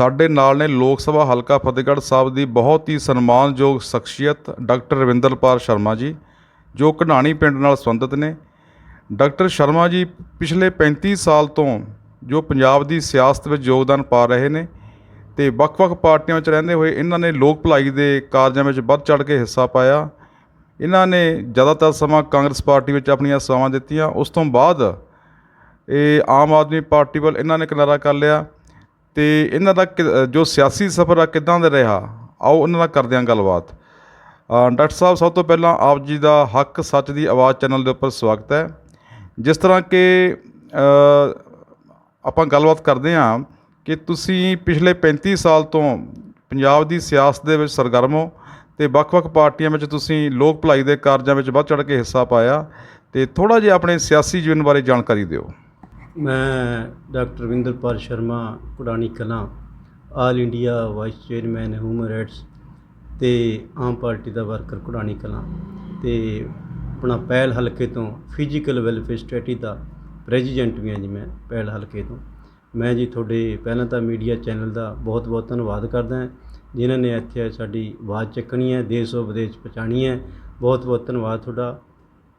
ਸਾਡੇ ਨਾਲ ਨੇ ਲੋਕ ਸਭਾ ਹਲਕਾ ਫਤਿਹਗੜ੍ਹ ਸਾਹਿਬ ਦੀ ਬਹੁਤ ਹੀ ਸਨਮਾਨਯੋਗ ਸ਼ਖਸੀਅਤ ਡਾਕਟਰ ਰਵਿੰਦਰਪਾਲ ਸ਼ਰਮਾ ਜੀ, ਜੋ ਘਨਾਣੀ ਪਿੰਡ ਨਾਲ ਸੰਬੰਧਿਤ ਨੇ। ਡਾਕਟਰ ਸ਼ਰਮਾ ਜੀ ਪਿਛਲੇ 35 ਸਾਲ ਤੋਂ ਜੋ ਪੰਜਾਬ ਦੀ ਸਿਆਸਤ ਵਿੱਚ ਯੋਗਦਾਨ ਪਾ ਰਹੇ ਨੇ ਤੇ ਵੱਖ-ਵੱਖ ਪਾਰਟੀਆਂ ਵਿੱਚ ਰਹਿੰਦੇ ਹੋਏ ਇਹਨਾਂ ਨੇ ਲੋਕ ਭਲਾਈ ਦੇ ਕਾਰਜਾਂ ਵਿੱਚ ਵੱਧ ਚੜ੍ਹ ਕੇ ਹਿੱਸਾ ਪਾਇਆ। ਇਹਨਾਂ ਨੇ ਜ਼ਿਆਦਾਤਰ ਸਮਾਂ ਕਾਂਗਰਸ ਪਾਰਟੀ ਵਿੱਚ ਆਪਣੀਆਂ ਸੇਵਾਵਾਂ ਦਿੱਤੀਆਂ। ਉਸ ਤੋਂ ਬਾਅਦ ਇਹ ਆਮ ਆਦਮੀ ਪਾਰਟੀ ਵੱਲ ਇਹਨਾਂ ਨੇ ਕਿਨਾਰਾ ਕਰ ਲਿਆ। ਅਤੇ ਇਹਨਾਂ ਦਾ ਕਿ- ਜੋ ਸਿਆਸੀ ਸਫ਼ਰ ਆ, ਕਿੱਦਾਂ ਦਾ ਰਿਹਾ? ਆਓ ਉਹਨਾਂ ਨਾਲ ਕਰਦੇ ਹਾਂ ਗੱਲਬਾਤ। ਡਾਕਟਰ ਸਾਹਿਬ, ਸਭ ਤੋਂ ਪਹਿਲਾਂ ਆਪ ਜੀ ਦਾ ਹੱਕ ਸੱਚ ਦੀ ਆਵਾਜ਼ ਚੈਨਲ ਦੇ ਉੱਪਰ ਸਵਾਗਤ ਹੈ। ਜਿਸ ਤਰ੍ਹਾਂ ਕਿ ਆਪਾਂ ਗੱਲਬਾਤ ਕਰਦੇ ਹਾਂ ਕਿ ਤੁਸੀਂ ਪਿਛਲੇ 35 ਸਾਲ ਤੋਂ ਪੰਜਾਬ ਦੀ ਸਿਆਸਤ ਦੇ ਵਿੱਚ ਸਰਗਰਮ ਹੋ ਤੇ ਵੱਖ-ਵੱਖ ਪਾਰਟੀਆਂ ਵਿੱਚ ਤੁਸੀਂ ਲੋਕ ਭਲਾਈ ਦੇ ਕਾਰਜਾਂ ਵਿੱਚ ਵੱਧ ਚੜ੍ਹ ਕੇ ਹਿੱਸਾ ਪਾਇਆ ਤੇ ਥੋੜਾ ਜਿਹਾ ਆਪਣੇ ਸਿਆਸੀ ਜੀਵਨ ਬਾਰੇ ਜਾਣਕਾਰੀ ਦਿਓ। ਮੈਂ doctor Ravinderpal Sharma Kudani Kalan, all India vice chairman, human rights ਤੇ ਆਮ ਪਾਰਟੀ ਦਾ ਵਰਕਰ ਕੁੜਾਣੀ ਕਲਾਂ ਤੇ ਆਪਣਾ ਪਹਿਲ ਹਲਕੇ ਤੋਂ ਫਿਜ਼ੀਕਲ ਵੈਲਫੇਅਰ ਸਟੇਟੀ ਦਾ ਪ੍ਰੈਜ਼ੀਡੈਂਟ ਵੀ ਹਾਂ ਜੀ ਮੈਂ ਪਹਿਲ ਹਲਕੇ ਤੋਂ। ਮੈਂ ਜੀ ਤੁਹਾਡੇ ਪਹਿਲਾਂ ਤਾਂ ਮੀਡੀਆ ਚੈਨਲ ਦਾ ਬਹੁਤ ਬਹੁਤ ਧੰਨਵਾਦ ਕਰਦਾ ਹਾਂ, ਜਿਨ੍ਹਾਂ ਨੇ ਇੱਥੇ ਸਾਡੀ ਆਵਾਜ਼ ਚੱਕਣੀ ਹੈ, ਦੇਸ਼ ਔਰ ਵਿਦੇਸ਼ ਪਹੁੰਚਾਉਣੀ ਹੈ। ਬਹੁਤ ਬਹੁਤ ਧੰਨਵਾਦ ਤੁਹਾਡਾ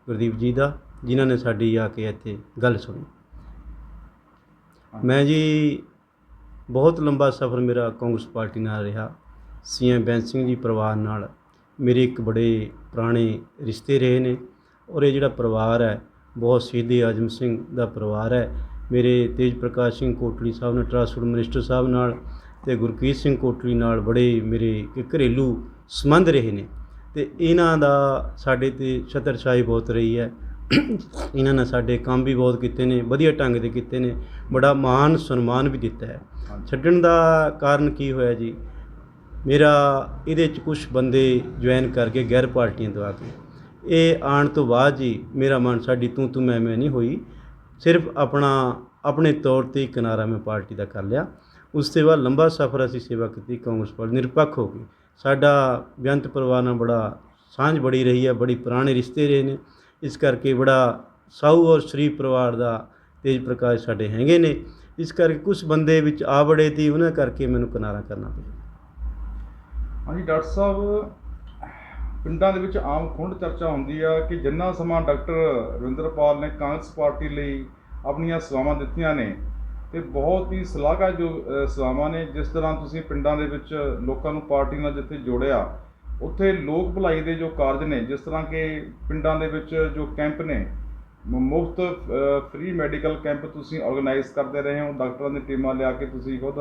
ਗੁਰਦੀਪ ਜੀ ਦਾ, ਜਿਨ੍ਹਾਂ ਨੇ ਸਾਡੀ ਆ ਕੇ ਇੱਥੇ ਗੱਲ ਸੁਣੀ। ਮੈਂ ਜੀ ਬਹੁਤ ਲੰਬਾ ਸਫ਼ਰ ਮੇਰਾ ਕਾਂਗਰਸ ਪਾਰਟੀ ਨਾਲ ਰਿਹਾ। ਸੀਐਮ ਬੈਂਸ ਸਿੰਘ ਜੀ ਪਰਿਵਾਰ ਨਾਲ ਮੇਰੇ ਇੱਕ ਬੜੇ ਪੁਰਾਣੇ ਰਿਸ਼ਤੇ ਰਹੇ ਨੇ ਔਰ ਇਹ ਜਿਹੜਾ ਪਰਿਵਾਰ ਹੈ, ਬਹੁਤ ਸ਼ਹੀਦ ਆਜਮ ਸਿੰਘ ਦਾ ਪਰਿਵਾਰ ਹੈ। ਮੇਰੇ ਤੇਜ ਪ੍ਰਕਾਸ਼ ਸਿੰਘ ਕੋਟਲੀ ਸਾਹਿਬ ਨਾਲ ਟਰਾਂਸਪੋਰਟ ਮਿਨਿਸਟਰ ਸਾਹਿਬ ਨਾਲ ਤੇ ਗੁਰਕੀਰਤ ਸਿੰਘ ਕੋਟਲੀ ਨਾਲ ਬੜੇ ਮੇਰੇ ਘਰੇਲੂ ਸੰਬੰਧ ਰਹੇ ਨੇ। ਤੇ ਇਹਨਾਂ ਦਾ ਸਾਡੇ ਤੇ ਛਤਰਛਾਈ ਬਹੁਤ ਰਹੀ ਹੈ। ਇਹਨਾਂ ਨੇ ਸਾਡੇ ਕੰਮ ਵੀ ਬਹੁਤ ਕੀਤੇ ਨੇ ਵਧੀਆ ਢੰਗ ਦੇ ਕੀਤੇ ਨੇ ਬੜਾ ਮਾਣ ਸਨਮਾਨ ਵੀ ਦਿੱਤਾ ਹੈ। ਛੱਡਣ ਦਾ ਕਾਰਨ ਕੀ ਹੋਇਆ ਜੀ? ਮੇਰਾ ਇਹਦੇ ਚ ਕੁਝ ਬੰਦੇ ਜੁਆਇਨ ਕਰਕੇ ਗੈਰ ਪਾਰਟੀਆਂ ਆ ਕੇ। ਇਹ ਆਉਣ ਤੋਂ ਬਾਅਦ ਜੀ ਮੇਰਾ ਮਨ ਸਾਡੀ ਤੂੰ ਤੂੰ ਮੈਂ ਮੈਂ ਨਹੀਂ ਹੋਈ। ਸਿਰਫ ਆਪਣਾ ਆਪਣੇ ਤੌਰ ਤੇ ਕਿਨਾਰਾ ਮੈਂ ਪਾਰਟੀ ਦਾ ਕਰ ਲਿਆ। ਉਸ ਤੋਂ ਬਾਅਦ ਲੰਬਾ ਸਫ਼ਰ ਅਸੀਂ ਸੇਵਾ ਕੀਤੀ ਕਾਂਗਰਸ ਪਾਰਟੀ ਨਿਰਪੱਖ ਹੋ ਗਈ। ਸਾਡਾ ਬੇਅੰਤ ਪਰਿਵਾਰ ਨਾਲ ਬੜਾ ਸਾਂਝ ਬੜੀ ਰਹੀ ਹੈ ਬੜੀ ਪੁਰਾਣੇ ਰਿਸ਼ਤੇ ਰਹੇ ਨੇ। ਇਸ ਕਰਕੇ ਬੜਾ ਸਾਊ ਔਰ ਸ਼ਰੀਫ ਪਰਿਵਾਰ ਦਾ ਤੇਜ ਪ੍ਰਕਾਸ਼ ਸਾਡੇ ਹੈਗੇ ਨੇ। ਇਸ ਕਰਕੇ ਕੁਝ ਬੰਦੇ ਵਿੱਚ ਆ ਬੜੇ ਤੀ ਉਹਨਾਂ ਕਰਕੇ ਮੈਨੂੰ ਕਿਨਾਰਾ ਕਰਨਾ ਪਿਆ। ਹਾਂਜੀ ਡਾਕਟਰ ਸਾਹਿਬ ਪਿੰਡਾਂ ਦੇ ਵਿੱਚ ਆਮ ਖੁੰਡ ਚਰਚਾ ਹੁੰਦੀ ਆ ਕਿ ਜਿੰਨਾ ਸਮਾਂ ਡਾਕਟਰ ਰਵਿੰਦਰਪਾਲ ਨੇ ਕਾਂਗਰਸ ਪਾਰਟੀ ਲਈ ਆਪਣੀਆਂ ਸੇਵਾਵਾਂ ਦਿੱਤੀਆਂ ਨੇ ਤੇ ਬਹੁਤ ਹੀ ਸ਼ਲਾਘਾਯੋਗ ਅ, ਸੇਵਾਵਾਂ ਨੇ ਜਿਸ ਤਰ੍ਹਾਂ ਤੁਸੀਂ ਪਿੰਡਾਂ ਦੇ ਵਿੱਚ ਲੋਕਾਂ ਨੂੰ ਪਾਰਟੀ ਨਾਲ ਜਿੱਥੇ ਜੋੜਿਆ ਉੱਥੇ ਲੋਕ ਭਲਾਈ ਦੇ ਜੋ ਕਾਰਜ ਨੇ, ਜਿਸ ਤਰ੍ਹਾਂ ਕਿ ਪਿੰਡਾਂ ਦੇ ਵਿੱਚ ਜੋ ਕੈਂਪ ਨੇ ਮੁਫਤ ਫ੍ਰੀ ਮੈਡੀਕਲ ਕੈਂਪ ਤੁਸੀਂ ਆਰਗੇਨਾਈਜ਼ ਕਰਦੇ ਰਹੇ ਹੋ, ਡਾਕਟਰਾਂ ਦੀ ਟੀਮਾਂ ਲਿਆ ਕੇ ਤੁਸੀਂ ਖੁਦ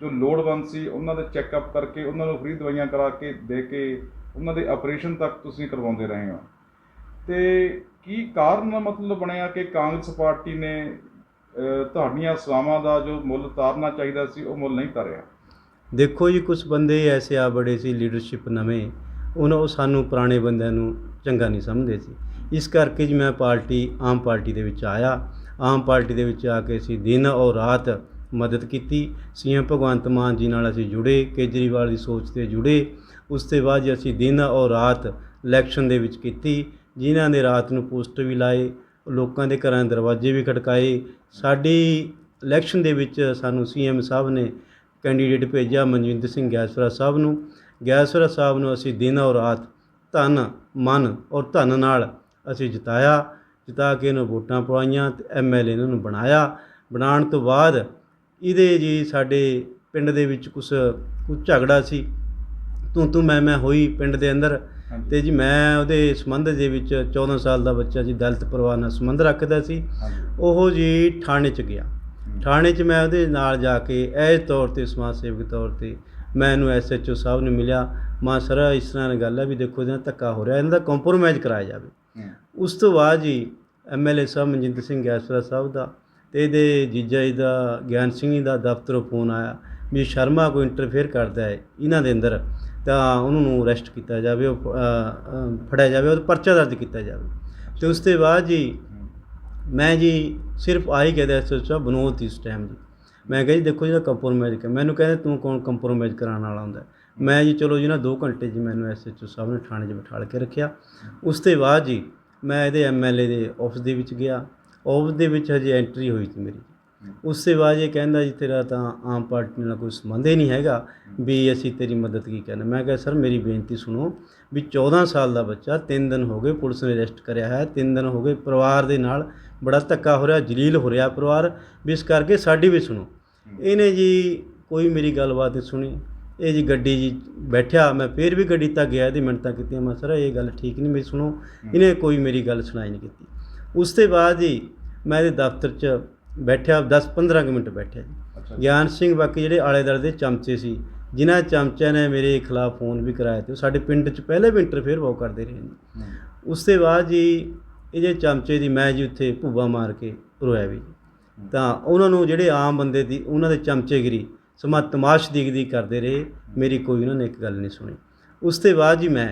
ਜੋ ਲੋੜਵੰਦ ਸੀ, ਉਹਨਾਂ ਦੇ ਚੈੱਕਅਪ ਕਰਕੇ, ਉਹਨਾਂ ਨੂੰ ਫ੍ਰੀ ਦਵਾਈਆਂ ਕਰਾ ਕੇ ਦੇ ਕੇ, ਉਹਨਾਂ ਦੇ ਆਪਰੇਸ਼ਨ ਤੱਕ ਤੁਸੀਂ ਕਰਵਾਉਂਦੇ ਰਹੇ ਹੋ। ਤੇ ਕੀ ਕਾਰਨ ਮਤਲਬ ਬਣਿਆ ਕਿ ਕਾਂਗਰਸ ਪਾਰਟੀ ਨੇ ਤੁਹਾਡੀਆਂ ਸੇਵਾਵਾਂ ਦਾ ਜੋ ਮੁੱਲ ਤਾਰਨਾ ਚਾਹੀਦਾ ਸੀ, ਉਹ ਮੁੱਲ ਨਹੀਂ ਤਾਰਿਆ? ਦੇਖੋ ਜੀ ਕੁਝ ਬੰਦੇ ਐਸੇ ਆ ਬੜੇ ਸੀ ਲੀਡਰਸ਼ਿਪ ਨਵੇਂ, ਉਹਨਾਂ ਉਹ ਸਾਨੂੰ ਪੁਰਾਣੇ ਬੰਦਿਆਂ ਨੂੰ ਚੰਗਾ ਨਹੀਂ ਸਮਝਦੇ ਸੀ। ਇਸ ਕਰਕੇ ਜੀ ਮੈਂ ਪਾਰਟੀ, ਆਮ ਪਾਰਟੀ ਦੇ ਵਿੱਚ ਆਇਆ। ਆਮ ਪਾਰਟੀ ਦੇ ਵਿੱਚ ਆ ਕੇ ਅਸੀਂ ਦਿਨ ਔਰ ਰਾਤ ਮਦਦ ਕੀਤੀ। ਸੀਐਮ ਭਗਵੰਤ ਮਾਨ ਜੀ ਨਾਲ ਅਸੀਂ ਜੁੜੇ, ਕੇਜਰੀਵਾਲ ਦੀ ਸੋਚ ਤੇ ਜੁੜੇ। ਉਸ ਤੋਂ ਬਾਅਦ ਜੀ ਅਸੀਂ ਦਿਨ ਔਰ ਰਾਤ ਇਲੈਕਸ਼ਨ ਦੇ ਵਿੱਚ ਕੀਤੀ। ਜਿਨ੍ਹਾਂ ਨੇ ਰਾਤ ਨੂੰ ਪੋਸਟਰ ਵੀ ਲਾਏ, ਲੋਕਾਂ ਦੇ ਘਰਾਂ ਦਰਵਾਜ਼ੇ ਵੀ ਖੜਕਾਏ। ਸਾਡੀ ਇਲੈਕਸ਼ਨ ਦੇ ਵਿੱਚ ਸਾਨੂੰ ਸੀਐਮ ਸਾਹਿਬ ਨੇ ਕੈਂਡੀਡੇਟ ਭੇਜਿਆ ਮਨਜਿੰਦਰ ਸਿੰਘ ਗੈਸਵਰਾ ਸਾਹਿਬ ਨੂੰ। ਗੈਸਵਰਾ ਸਾਹਿਬ ਨੂੰ ਅਸੀਂ ਦਿਨ ਔਰ ਰਾਤ ਧਨ ਮਨ ਔਰ ਧਨ ਨਾਲ ਅਸੀਂ ਜਿਤਾਇਆ। ਜਿਤਾ ਕੇ ਇਹਨੂੰ ਵੋਟਾਂ ਪਵਾਈਆਂ ਤੇ ਐਮਐਲਏ ਇਹਨਾਂ ਨੂੰ ਬਣਾਇਆ। ਬਣਾਉਣ ਤੋਂ ਬਾਅਦ ਇਹਦੇ ਜੀ ਸਾਡੇ ਪਿੰਡ ਦੇ ਵਿੱਚ ਕੁਛ ਕੁਝ ਝਗੜਾ ਸੀ। ਤੂੰ ਤੂੰ ਮੈਂ ਮੈਂ ਹੋਈ ਪਿੰਡ ਦੇ ਅੰਦਰ। ਤੇ ਜੀ ਮੈਂ ਉਹਦੇ ਸੰਬੰਧ ਦੇ ਵਿੱਚ 14 ਸਾਲ ਦਾ ਬੱਚਾ ਜੀ ਦਲਿਤ ਪਰਿਵਾਰ ਨਾਲ ਸੰਬੰਧ ਰੱਖਦਾ ਸੀ। ਉਹ ਜੀ ਥਾਣੇ 'ਚ ਗਿਆ। ਥਾਣੇ 'ਚ ਮੈਂ ਉਹਦੇ ਨਾਲ ਜਾ ਕੇ ਐਜ ਤੌਰ ਤੇ ਸਮਾਜ ਸੇਵਕ ਤੌਰ ਤੇ ਮੈਂ ਇਹਨੂੰ ਐਸਐਚਓ ਸਾਹਿਬ ਨੂੰ ਮਿਲਿਆ ਮਾਂ ਸਰ ਇਸ ਤਰ੍ਹਾਂ ਦੀ ਗੱਲ ਹੈ ਵੀ ਦੇਖੋ ਇਹਦਾ ਧੱਕਾ ਹੋ ਰਿਹਾ ਇਹਨਾਂ ਦਾ ਕੰਪਰੋਮਾਈਜ਼ ਕਰਾਇਆ ਜਾਵੇ। ਉਸ ਤੋਂ ਬਾਅਦ ਜੀ ਐਮਐਲਏ ਸਾਹਿਬ ਮਨਜਿੰਦਰ ਸਿੰਘ ਗੈਸਰਾ ਸਾਹਿਬ ਦਾ ਤੇ ਇਹਦੇ ਜੀਜਾ ਜੀ ਦਾ ਗਿਆਨ ਸਿੰਘ ਜੀ ਦਾ ਦਫ਼ਤਰੋਂ ਫੋਨ ਆਇਆ ਵੀ ਸ਼ਰਮਾ ਕੋਈ ਇੰਟਰਫੇਅਰ ਕਰਦਾ ਹੈ ਇਹਨਾਂ ਦੇ ਅੰਦਰ ਤਾਂ ਉਹਨੂੰ ਨੂੰ ਅਰੈਸਟ ਕੀਤਾ ਜਾਵੇ ਉਹ ਫੜਿਆ ਜਾਵੇ ਉਹ ਪਰਚਾ ਦਰਜ ਕੀਤਾ ਜਾਵੇ। ਤੇ ਉਸ ਤੋਂ ਬਾਅਦ ਜੀ ਮੈਂ ਜੀ ਸਿਰਫ ਆਹੀ ਕਹਦਾ ਸੋਚਾ ਬਨੋਦ ਸੀ ਉਸ ਟਾਈਮ ਜੀ। ਮੈਂ ਕਿਹਾ ਜੀ ਦੇਖੋ ਜਿਹੜਾ ਕੰਪਰੋਮਾਈਜ਼ ਕਰ ਮੈਨੂੰ ਕਹਿੰਦੇ ਤੂੰ ਕੌਣ ਕੰਪਰੋਮਾਈਜ਼ ਕਰਾਉਣ ਵਾਲਾ ਹੁੰਦਾ? ਮੈਂ ਜੀ ਚਲੋ ਜੀ ਨਾ 2 ਘੰਟੇ ਜੀ ਮੈਨੂੰ ਐਸਐਚਓ ਸਾਹਿਬ ਨੇ ਥਾਣੇ 'ਚ ਬਿਠਾਲ ਕੇ ਰੱਖਿਆ। ਉਸ ਤੋਂ ਬਾਅਦ ਜੀ ਮੈਂ ਇਹਦੇ ਐਮਐਲਏ ਦੇ ਆਫਿਸ ਦੇ ਵਿੱਚ ਗਿਆ। ਆਫਿਸ ਦੇ ਵਿੱਚ ਹਜੇ ਐਂਟਰੀ ਹੋਈ ਸੀ ਮੇਰੀ। ਉਸ ਤੋਂ ਬਾਅਦ ਇਹ ਕਹਿੰਦਾ ਜੀ ਤੇਰਾ ਤਾਂ ਆਮ ਪਾਰਟੀ ਨਾਲ ਕੋਈ ਸੰਬੰਧ ਹੀ ਨਹੀਂ ਹੈਗਾ ਵੀ ਅਸੀਂ ਤੇਰੀ ਮਦਦ ਕੀ ਕਰਨਾ। ਮੈਂ ਕਿਹਾ ਸਰ ਮੇਰੀ ਬੇਨਤੀ ਸੁਣੋ ਵੀ 14 ਸਾਲ ਦਾ ਬੱਚਾ 3 ਦਿਨ ਹੋ ਗਏ ਪੁਲਿਸ ਨੇ ਅਰੈਸਟ ਕਰਿਆ ਹੈ। 3 ਦਿਨ ਹੋ ਗਏ ਪਰਿਵਾਰ ਦੇ ਨਾਲ ਬੜਾ ਧੱਕਾ ਹੋ ਰਿਹਾ ਜਲੀਲ ਹੋ ਰਿਹਾ ਪਰਿਵਾਰ ਵੀ ਇਸ ਕਰਕੇ ਸਾਡੀ ਵੀ ਸੁਣੋ। ਇਹਨੇ ਜੀ ਕੋਈ ਮੇਰੀ ਗੱਲਬਾਤ ਨਹੀਂ ਸੁਣੀ। ਇਹ ਜੀ ਗੱਡੀ ਜੀ ਬੈਠਿਆ ਮੈਂ ਫੇਰ ਵੀ ਗੱਡੀ ਤੱਕ ਗਿਆ ਇਹਦੀ ਮਿੰਟਾਂ ਕੀਤੀਆਂ। ਮੈਂ ਸਰ ਇਹ ਗੱਲ ਠੀਕ ਨਹੀਂ ਮੇਰੀ ਸੁਣੋ। ਇਹਨੇ ਕੋਈ ਮੇਰੀ ਗੱਲ ਸੁਣਾਈ ਨਹੀਂ ਕੀਤੀ। ਉਸ ਤੋਂ ਬਾਅਦ ਜੀ ਮੈਂ ਇਹਦੇ ਦਫ਼ਤਰ 'ਚ ਬੈਠਿਆ 10-15 ਕੁ ਮਿੰਟ ਬੈਠਿਆ ਜੀ। ਗਿਆਨ ਸਿੰਘ ਬਾਕੀ ਜਿਹੜੇ ਆਲੇ ਦੁਆਲੇ ਦੇ ਚਮਚੇ ਸੀ ਜਿਨ੍ਹਾਂ ਚਮਚਿਆਂ ਨੇ ਮੇਰੇ ਖਿਲਾਫ ਫੋਨ ਵੀ ਕਰਾਇਆ ਤੇ ਸਾਡੇ ਪਿੰਡ 'ਚ ਪਹਿਲੇ ਵੀ ਇੰਟਰਫੇਅਰ ਬਹੁਤ ਕਰਦੇ ਰਹੇ ਨੇ। ਉਸ ਤੋਂ ਬਾਅਦ ਜੀ ਇਹ ਜੇ ਚਮਚੇ ਦੀ ਮੈਂ ਜੀ ਉੱਥੇ ਭੂਬਾ ਮਾਰ ਕੇ ਰੋਇਆ ਵੀ ਤਾਂ ਉਹਨਾਂ ਨੂੰ ਜਿਹੜੇ ਆਮ ਬੰਦੇ ਦੀ ਉਹਨਾਂ ਦੇ ਚਮਚੇਗਿਰੀ ਸਮਾ ਤਮਾਸ਼ਦੀਗਦੀ ਕਰਦੇ ਰਹੇ, ਮੇਰੀ ਕੋਈ ਉਹਨਾਂ ਨੇ ਇੱਕ ਗੱਲ ਨਹੀਂ ਸੁਣੀ। ਉਸ ਤੋਂ ਬਾਅਦ ਜੀ ਮੈਂ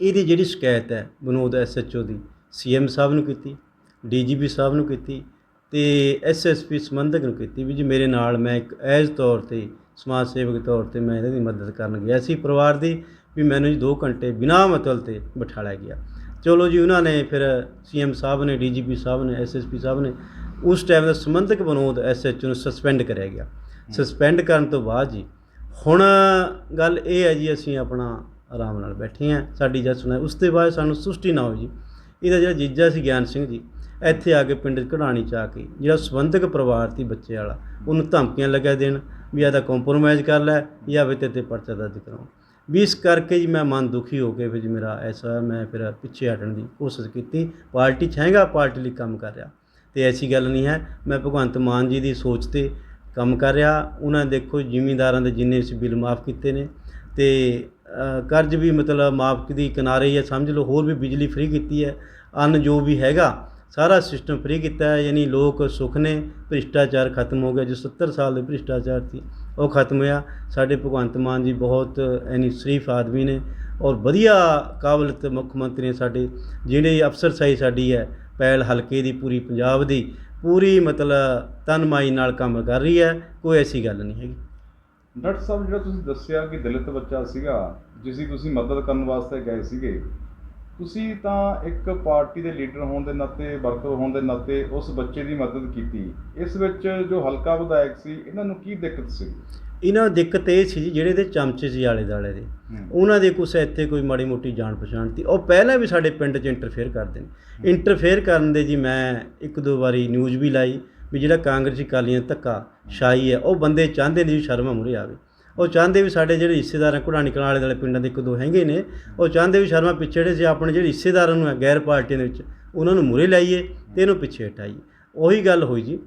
ਇਹਦੀ ਜਿਹੜੀ ਸ਼ਿਕਾਇਤ ਹੈ, ਵਿਨੋਦ ਐਸਐਚਓ ਦੀ ਸੀਐਮ ਸਾਹਿਬ ਨੂੰ ਕੀਤੀ ਡੀਜੀਪੀ ਸਾਹਿਬ ਨੂੰ ਕੀਤੀ ਤੇ ਐਸਐਸਪੀ ਸੰਬੰਧਕ ਨੂੰ ਕੀਤੀ ਵੀ ਜੀ ਮੇਰੇ ਨਾਲ ਮੈਂ ਇੱਕ ਐਜ਼ ਤੌਰ ਤੇ ਸਮਾਜ ਸੇਵਕ ਤੌਰ ਤੇ ਮੈਂ ਇਹਨਾਂ ਦੀ ਮਦਦ ਕਰਨ ਗਿਆ ਸੀ ਪਰਿਵਾਰ ਦੀ ਵੀ ਮੈਨੂੰ ਜੀ 2 ਘੰਟੇ ਬਿਨਾਂ ਮਤਲਬ ਤੇ ਬਿਠਾਲਿਆ ਗਿਆ। ਚਲੋ ਜੀ ਉਹਨਾਂ ਨੇ ਫਿਰ ਸੀਐਮ ਸਾਹਿਬ ਨੇ ਡੀਜੀਪੀ ਸਾਹਿਬ ਨੇ ਐਸਐਸਪੀ ਸਾਹਿਬ ਨੇ ਉਸ ਟਾਈਮ ਦਾ ਸੰਬੰਧਕ ਵਿਨੋਦ ਐਸਐਚਓ ਨੂੰ ਸਸਪੈਂਡ ਕਰਿਆ ਗਿਆ। ਸਸਪੈਂਡ ਕਰਨ ਤੋਂ ਬਾਅਦ ਜੀ ਹੁਣ ਗੱਲ ਇਹ ਹੈ ਜੀ ਅਸੀਂ ਆਪਣਾ ਆਰਾਮ ਨਾਲ ਬੈਠੇ ਹਾਂ। ਸਾਡੀ ਜੱਜ ਸੁਣਾ ਉਸ ਤੋਂ ਬਾਅਦ ਸਾਨੂੰ ਸੁਸ਼ਟੀ ਨਾ ਹੋਈ ਜੀ। ਇਹਦਾ ਜਿਹੜਾ ਜੀਜਾ ਸੀ ਗਿਆਨ ਸਿੰਘ ਜੀ ਇੱਥੇ ਆ ਕੇ ਪਿੰਡ 'ਚ ਕਢਾਣੀ ਚ ਆ ਕੇ ਜਿਹੜਾ ਸੰਬੰਧਕ ਪਰਿਵਾਰ ਸੀ ਬੱਚੇ ਵਾਲਾ ਉਹਨੂੰ ਧਮਕੀਆਂ ਲੱਗਿਆ ਦੇਣ ਵੀ ਆ ਤਾਂ ਕੰਪਰੋਮਾਈਜ਼ ਕਰ ਲੈ ਜਾਂ ਵੀ ਤੇਰੇ ਤੇ ਪਰਚਾ ਦਰਜ ਕਰਾਉਂ ਵੀ ਇਸ ਕਰਕੇ ਜੀ ਮੈਂ ਮਨ ਦੁਖੀ ਹੋ ਕੇ ਫਿਰ ਜੀ ਮੇਰਾ ਐਸਾ ਮੈਂ ਫਿਰ ਪਿੱਛੇ ਹਟਣ ਦੀ ਕੋਸ਼ਿਸ਼ ਕੀਤੀ। ਪਾਰਟੀ 'ਚ ਹੈਗਾ, ਪਾਰਟੀ ਲਈ ਕੰਮ ਕਰ ਰਿਹਾ। ਤੇ ਐਸੀ ਗੱਲ ਨਹੀਂ ਹੈ। ਮੈਂ ਭਗਵੰਤ ਮਾਨ ਜੀ ਦੀ ਸੋਚ ਤੇ ਕੰਮ ਕਰ ਰਿਹਾ। ਉਹਨਾਂ ਦੇਖੋ ਜ਼ਿਮੀਂਦਾਰਾਂ ਦੇ ਜਿੰਨੇ ਸੀ ਬਿੱਲ ਮਾਫ ਕੀਤੇ ਨੇ ਤੇ ਕਰਜ਼ ਵੀ ਮਤਲਬ ਮਾਫ ਦੀ ਕਿਨਾਰੇ ਹੀ ਹੈ, ਸਮਝ ਲਓ। ਹੋਰ ਵੀ ਬਿਜਲੀ ਫ੍ਰੀ ਕੀਤੀ ਹੈ। ਅੰਨ ਜੋ ਵੀ ਹੈਗਾ, ਸਾਰਾ ਸਿਸਟਮ ਫ੍ਰੀ ਕੀਤਾ ਹੈ। ਯਾਨੀ ਲੋਕ ਸੁੱਖ ਨੇ, ਭ੍ਰਿਸ਼ਟਾਚਾਰ ਖਤਮ ਹੋ ਗਿਆ। ਜੋ 70 ਸਾਲ ਦੇ ਭ੍ਰਿਸ਼ਟਾਚਾਰ ਸੀ ਉਹ ਖਤਮ ਹੋਇਆ। ਸਾਡੇ ਭਗਵੰਤ ਮਾਨ ਜੀ ਬਹੁਤ ਐਨੀ ਸ਼ਰੀਫ ਆਦਮੀ ਨੇ ਔਰ ਵਧੀਆ ਕਾਬਲਤ ਮੁੱਖ ਮੰਤਰੀ ਨੇ ਸਾਡੇ, ਜਿਹੜੇ ਅਫਸਰਸ਼ਾਹੀ ਸਾਡੀ ਹੈ ਪਹਿਲ ਹਲਕੇ ਦੀ, ਪੂਰੀ ਪੰਜਾਬ ਦੀ, ਪੂਰੀ ਮਤਲਬ ਤਨਮਾਈ ਨਾਲ ਕੰਮ ਕਰ ਰਹੀ ਹੈ, ਕੋਈ ਐਸੀ ਗੱਲ ਨਹੀਂ ਹੈਗੀ। ਡਾਕਟਰ ਸਾਹਿਬ, ਜਿਹੜਾ ਤੁਸੀਂ ਦੱਸਿਆ ਕਿ ਦਲਿਤ ਬੱਚਾ ਸੀਗਾ, ਜਿਸ ਦੀ ਤੁਸੀਂ ਮਦਦ ਕਰਨ ਵਾਸਤੇ ਗਏ ਸੀਗੇ ਤੁਸੀਂ ਤਾਂ ਇੱਕ ਪਾਰਟੀ ਦੇ ਲੀਡਰ ਹੋਣ ਦੇ ਨਾਤੇ ਵਰਕਰ ਹੋਣ ਦੇ ਨਾਤੇ ਉਸ ਬੱਚੇ ਦੀ ਮਦਦ ਕੀਤੀ। ਇਸ ਵਿੱਚ ਜੋ ਹਲਕਾ ਵਿਧਾਇਕ ਸੀ ਇਹਨਾਂ ਨੂੰ ਕੀ ਦਿੱਕਤ ਸੀ? ਇਹਨਾਂ ਦਿੱਕਤ ਇਹ ਸੀ ਜਿਹੜੇ ਦੇ ਚਮਚੇ ਸੀ ਆਲੇ ਦਾਲੇ ਦੇ। ਉਹਨਾਂ ਦੇ ਕੁਛ ਇੱਥੇ ਕੋਈ ਮਾੜੀ ਮੋਟੀ ਜਾਣ ਪਛਾਣ ਤੀ ਉਹ ਪਹਿਲਾਂ ਵੀ ਸਾਡੇ ਪਿੰਡ 'ਚ ਇੰਟਰਫੇਅਰ ਕਰਦੇ ਨੇ। ਇੰਟਰਫੇਅਰ ਕਰਨ ਦੇ ਜੀ ਮੈਂ ਇੱਕ ਦੋ ਵਾਰੀ ਨਿਊਜ਼ ਵੀ ਲਾਈ ਵੀ ਜਿਹੜਾ ਕਾਂਗਰਸੀ ਕਾਲੀਆਂ ਧੱਕਾ ਸ਼ਾਹੀ ਹੈ ਉਹ ਬੰਦੇ ਚਾਹੁੰਦੇ ਨੇ ਵੀ ਸ਼ਰਮਾ ਮੁਰੇ ਆਵੇ। ਉਹ ਚਾਹੁੰਦੇ ਵੀ ਸਾਡੇ ਜਿਹੜੇ ਹਿੱਸੇਦਾਰ ਆ ਘੁੜਾਣੀ ਕਲਾਂ ਵਾਲੇ ਵਾਲੇ ਪਿੰਡਾਂ ਦੇ ਇੱਕ ਦੋ ਹੈਗੇ ਨੇ ਉਹ ਚਾਹੁੰਦੇ ਵੀ ਸ਼ਰਮਾ ਪਿੱਛੇ ਜਿਹੜੇ ਸੀ ਆਪਣੇ ਜਿਹੜੇ ਹਿੱਸੇਦਾਰਾਂ ਨੂੰ ਹੈ ਗੈਰ ਪਾਰਟੀਆਂ ਦੇ ਵਿੱਚ ਉਹਨਾਂ ਨੂੰ ਮੁਰੇ ਲਾਈਏ ਤੇ ਇਹਨੂੰ ਪਿੱਛੇ ਹਟਾਈਏ। ਉਹੀ ਗੱਲ ਹੋਈ ਜੀ।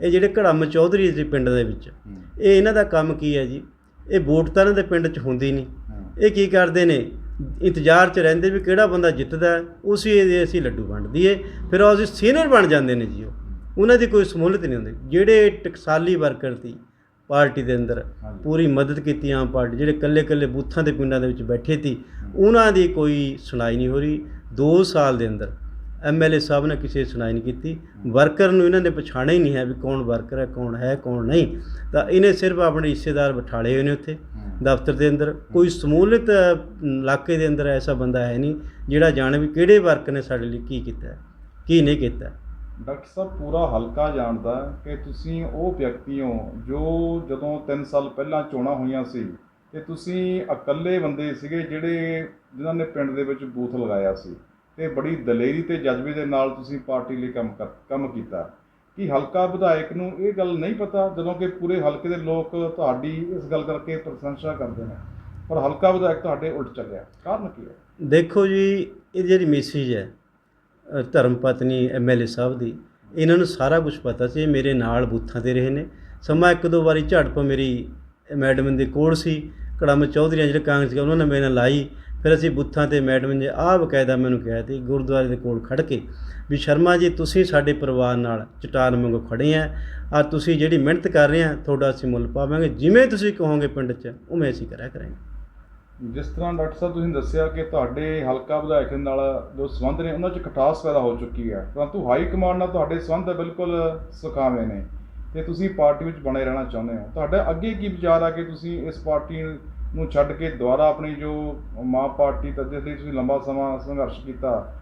ਇਹ ਜਿਹੜੇ ਘੜਮ ਚੌਧਰੀ ਸੀ ਪਿੰਡ ਦੇ ਵਿੱਚ ਇਹ ਇਹਨਾਂ ਦਾ ਕੰਮ ਕੀ ਹੈ ਜੀ? ਇਹ ਵੋਟ ਤਾਂ ਇਹਨਾਂ ਦੇ ਪਿੰਡ 'ਚ ਹੁੰਦੀ ਨਹੀਂ। ਇਹ ਕੀ ਕਰਦੇ ਨੇ? ਇੰਤਜ਼ਾਰ 'ਚ ਰਹਿੰਦੇ ਵੀ ਕਿਹੜਾ ਬੰਦਾ ਜਿੱਤਦਾ ਉਸੇ ਦੇ ਅਸੀਂ ਲੱਡੂ ਵੰਡ ਦਈਏ ਫਿਰ ਉਹ ਅਸੀਂ ਸੀਨੀਅਰ ਬਣ ਜਾਂਦੇ ਨੇ ਜੀ ਉਹ। ਉਹਨਾਂ ਦੀ ਕੋਈ ਸਮੂਲਤ ਨਹੀਂ ਹੁੰਦੀ। ਜਿਹੜੇ ਟਕਸਾਲੀ ਵਰਕਰ ਸੀ ਪਾਰਟੀ ਦੇ ਅੰਦਰ। ਪੂਰੀ ਮਦਦ ਕੀਤੀ ਆਮ ਪਾਰਟੀ ਜਿਹੜੇ ਕੱਲੇ ਕੱਲੇ ਬੂਥਾਂ ਦੇ ਪਿੰਡਾਂ ਦੇ ਵਿੱਚ ਬੈਠੇ ਸੀ ਉਹਨਾਂ ਦੀ ਕੋਈ ਸੁਣਾਈ ਨਹੀਂ ਹੋ ਰਹੀ 2 ਸਾਲ ਦੇ ਅੰਦਰ ਐਮਐਲਏ ਸਾਹਿਬ ਨੇ ਕਿਸੇ ਸੁਣਾਈ ਨਹੀਂ ਕੀਤੀ ਵਰਕਰ ਨੂੰ ਇਹਨਾਂ ਨੇ ਪਛਾਣਿਆ ਹੀ ਨਹੀਂ ਹੈ ਵੀ ਕੌਣ ਵਰਕਰ ਹੈ ਕੌਣ ਹੈ ਕੌਣ ਨਹੀਂ ਤਾਂ ਇਹਨੇ ਸਿਰਫ ਆਪਣੇ ਹਿੱਸੇਦਾਰ ਬਿਠਾਲੇ ਹੋਏ ਨੇ ਉੱਥੇ। ਦਫ਼ਤਰ ਦੇ ਅੰਦਰ ਕੋਈ ਸਮੂਲਿਤ ਇਲਾਕੇ ਦੇ ਅੰਦਰ ਐਸਾ ਬੰਦਾ ਹੈ ਨਹੀਂ ਜਿਹੜਾ ਜਾਣੇ ਵੀ ਕਿਹੜੇ ਵਰਕ ਨੇ ਸਾਡੇ ਲਈ ਕੀ ਕੀਤਾ ਕੀ ਨਹੀਂ ਕੀਤਾ। ਡਾਕਟਰ ਸਾਹਿਬ, ਪੂਰਾ ਹਲਕਾ ਜਾਣਦਾ ਕਿ ਤੁਸੀਂ ਉਹ ਵਿਅਕਤੀ ਹੋ ਜੋ ਜਦੋਂ 3 ਸਾਲ ਪਹਿਲਾਂ ਚੋਣਾਂ ਹੋਈਆਂ ਸੀ ਤੇ ਤੁਸੀਂ ਇਕੱਲੇ ਬੰਦੇ ਸੀਗੇ ਜਿਹੜੇ ਜਿਨ੍ਹਾਂ ਨੇ ਪਿੰਡ ਦੇ ਵਿੱਚ ਬੂਥ ਲਗਾਇਆ ਸੀ ਤੇ ਬੜੀ ਦਲੇਰੀ ਤੇ ਜਜ਼ਬੇ ਦੇ ਨਾਲ ਤੁਸੀਂ ਪਾਰਟੀ ਲਈ ਕੰਮ ਕਰ, ਕੰਮ ਕੀਤਾ। ਕਿ ਹਲਕਾ ਵਿਧਾਇਕ ਨੂੰ ਇਹ ਗੱਲ ਨਹੀਂ ਪਤਾ ਜਦੋਂ ਕਿ ਪੂਰੇ ਹਲਕੇ ਦੇ ਲੋਕ ਤੁਹਾਡੀ ਇਸ ਗੱਲ ਕਰਕੇ ਪ੍ਰਸ਼ੰਸਾ ਕਰਦੇ ਨੇ? ਪਰ ਹਲਕਾ ਵਿਧਾਇਕ ਤੁਹਾਡੇ ਉਲਟ ਚੱਲਿਆ। ਕਾਰਨ ਕੀ ਹੈ? ਦੇਖੋ ਜੀ, ਇਹ ਜਿਹੜੀ ਮੈਸੇਜ ਹੈ ਧਰਮ ਪਤਨੀ ਐਮਐਲਏ ਸਾਹਿਬ ਦੀ, ਇਹਨਾਂ ਨੂੰ ਸਾਰਾ ਕੁਝ ਪਤਾ ਸੀ, ਇਹ ਮੇਰੇ ਨਾਲ ਬੂਥਾਂ ਤੇ ਰਹੇ ਨੇ। ਸਮਾਂ ਇੱਕ ਦੋ ਵਾਰੀ ਝੜਪ ਮੇਰੀ ਮੈਡਮ ਦੇ ਕੋਲ ਸੀ, ਕੜਮ ਚੌਧਰੀਆਂ ਜਿਹੜੇ ਕਾਂਗਰਸ ਦੇ ਉਹਨਾਂ ਨੇ ਮੇਰੇ ਨਾਲ ਲਾਈ, ਫਿਰ ਅਸੀਂ ਬੂਥਾਂ ਤੇ ਮੈਡਮ ਨੇ ਆਹ ਬਕਾਇਦਾ ਮੈਨੂੰ ਕਿਹਾ ਸੀ, ਗੁਰਦੁਆਰੇ ਦੇ ਕੋਲ ਖੜ ਕੇ ਵੀ ਸ਼ਰਮਾ ਜੀ, ਤੁਸੀਂ ਸਾਡੇ ਪਰਿਵਾਰ ਨਾਲ ਚਟਾਨ ਵਾਂਗੂ ਖੜੇ ਆ ਆ ਤੁਸੀਂ ਜਿਹੜੀ ਮਿਹਨਤ ਕਰ ਰਹੇ ਆ, ਤੁਹਾਡਾ ਅਸੀਂ ਮੁੱਲ ਪਾਵਾਂਗੇ, ਜਿਵੇਂ ਤੁਸੀਂ ਕਹੋਗੇ ਪਿੰਡ 'ਚ, ਉਵੇਂ ਅਸੀਂ ਕਰਿਆ ਕਰਾਂਗੇ। ਜਿਸ ਤਰ੍ਹਾਂ ਡਾਕਟਰ ਸਾਹਿਬ ਤੁਸੀਂ ਦੱਸਿਆ ਕਿ ਤੁਹਾਡੇ ਹਲਕਾ ਵਿਧਾਇਕ ਨਾਲ ਜੋ ਸੰਬੰਧ ਨੇ, ਉਹਨਾਂ 'ਚ ਖਟਾਸ ਪੈਦਾ ਹੋ ਚੁੱਕੀ ਹੈ। ਪਰੰਤੂ ਹਾਈ ਕਮਾਂਡ ਨਾਲ ਤੁਹਾਡੇ ਸੰਬੰਧ ਬਿਲਕੁਲ ਸੁਖਾਵੇਂ ਨੇ ਤੇ ਤੁਸੀਂ ਪਾਰਟੀ ਵਿੱਚ ਬਣੇ ਰਹਿਣਾ ਚਾਹੁੰਦੇ ਹੋ। ਤੁਹਾਡਾ ਅੱਗੇ ਕੀ ਵਿਚਾਰ ਆ ਕਿ ਤੁਸੀਂ ਇਸ ਪਾਰਟੀ ਨੂੰ ਛੱਡ ਕੇ ਦੁਬਾਰਾ ਆਪਣੀ ਜੋ ਮਾਂ ਪਾਰਟੀ ਤੇ ਜਿਸ ਲਈ ਤੁਸੀਂ ਲੰਬਾ ਸਮਾਂ ਸੰਘਰਸ਼ ਕੀਤਾ,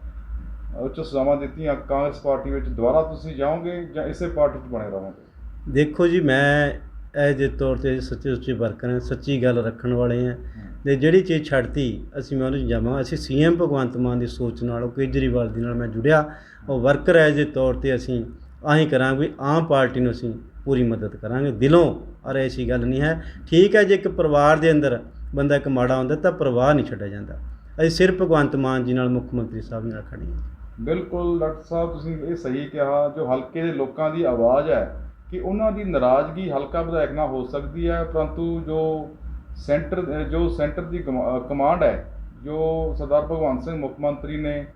ਉੱਚ ਸਜ਼ਾਵਾਂ ਦਿੱਤੀਆਂ, ਕਾਂਗਰਸ ਪਾਰਟੀ ਵਿੱਚ ਦੁਬਾਰਾ ਤੁਸੀਂ ਜਾਓਗੇ ਜਾਂ ਇਸੇ ਪਾਰਟੀ 'ਚ ਬਣੇ ਰਹੋਗੇ? ਦੇਖੋ ਜੀ, ਮੈਂ ਐਜ ਦੇ ਤੌਰ ਤੇ ਸੱਚੇ ਸੁੱਚੇ ਵਰਕਰ ਹਾਂ ਸੱਚੀ ਗੱਲ ਰੱਖਣ ਵਾਲੇ ਹਾਂ ਤੇ ਜਿਹੜੀ ਚੀਜ਼ ਛੱਡਤੀ, ਅਸੀਂ ਮੈਂ ਉਹਨੂੰ ਜਾਵਾਂ ਅਸੀਂ ਸੀਐਮ ਭਗਵੰਤ ਮਾਨ ਦੀ ਸੋਚ ਨਾਲ, ਉਹ ਕੇਜਰੀਵਾਲ ਦੀ ਨਾਲ ਮੈਂ ਜੁੜਿਆ। ਉਹ ਵਰਕਰ ਐਜ ਦੇ ਤੌਰ ਤੇ ਅਸੀਂ ਆਹੀਂ ਕਰਾਂਗੇ, ਵੀ ਆਮ ਪਾਰਟੀ ਨੂੰ ਅਸੀਂ ਪੂਰੀ ਮਦਦ ਕਰਾਂਗੇ, ਦਿਲੋਂ। ਔਰ ਐਸੀ ਗੱਲ ਨਹੀਂ ਹੈ। ਠੀਕ ਹੈ, ਜੇ ਇੱਕ ਪਰਿਵਾਰ ਦੇ ਅੰਦਰ ਬੰਦਾ ਇੱਕ ਮਾੜਾ ਹੁੰਦਾ, ਤਾਂ ਪਰਿਵਾਰ ਨਹੀਂ ਛੱਡਿਆ ਜਾਂਦਾ। ਅਸੀਂ ਸਿਰਫ ਭਗਵੰਤ ਮਾਨ ਜੀ ਨਾਲ ਮੁੱਖ ਮੰਤਰੀ ਸਾਹਿਬ ਨਾਲ ਖੜੇ ਹਾਂ। ਬਿਲਕੁਲ, ਡਾਕਟਰ ਸਾਹਿਬ, ਤੁਸੀਂ ਇਹ ਸਹੀ ਕਿਹਾ, ਜੋ ਹਲਕੇ ਦੇ ਲੋਕਾਂ ਦੀ ਆਵਾਜ਼ ਹੈ ਕਿ ਉਹਨਾਂ ਦੀ ਨਾਰਾਜ਼ਗੀ ਹਲਕਾ ਵਿਧਾਇਕ ਨਾਲ ਹੋ ਸਕਦੀ ਹੈ, ਪਰੰਤੂ ਜੋ ਸੈਂਟਰ ਜੋ ਸੈਂਟਰ ਦੀ ਕਮਾ- ਕਮਾਂਡ ਹੈ, ਜੋ ਸਰਦਾਰ ਭਗਵੰਤ ਸਿੰਘ ਮੁੱਖ ਮੰਤਰੀ ਨੇ,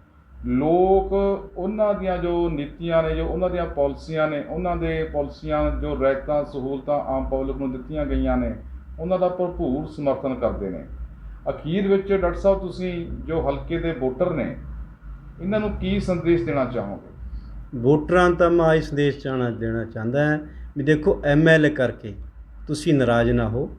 ਲੋਕ ਉਹਨਾਂ ਦੀਆਂ ਜੋ ਨੀਤੀਆਂ ਨੇ, ਜੋ ਉਹਨਾਂ ਦੀਆਂ ਪਾਲਿਸੀਆਂ ਨੇ, ਉਹਨਾਂ ਦੇ ਪਾਲਿਸੀਆਂ ਜੋ ਰਿਆਇਤਾਂ ਸਹੂਲਤਾਂ ਆਮ ਪਬਲਿਕ ਨੂੰ ਦਿੱਤੀਆਂ ਗਈਆਂ ਨੇ, ਉਹਨਾਂ ਦਾ ਭਰਪੂਰ ਸਮਰਥਨ ਕਰਦੇ ਨੇ। ਅਖੀਰ ਵਿੱਚ ਡਾਕਟਰ ਸਾਹਿਬ, ਤੁਸੀਂ ਜੋ ਹਲਕੇ ਦੇ ਵੋਟਰ ਨੇ, ਇਹਨਾਂ ਨੂੰ ਕੀ ਸੰਦੇਸ਼ ਦੇਣਾ ਚਾਹੋਗੇ? ਵੋਟਰਾਂ ਤਾਂ ਮੈਂ ਇਸ ਦੇਸ਼ ਚਾਣਾ ਦੇਣਾ ਚਾਹੁੰਦਾ ਹਾਂ ਵੀ ਦੇਖੋ ਐਮਐਲਏ ਕਰਕੇ ਤੁਸੀਂ ਨਾਰਾਜ਼ ਨਾ ਹੋ।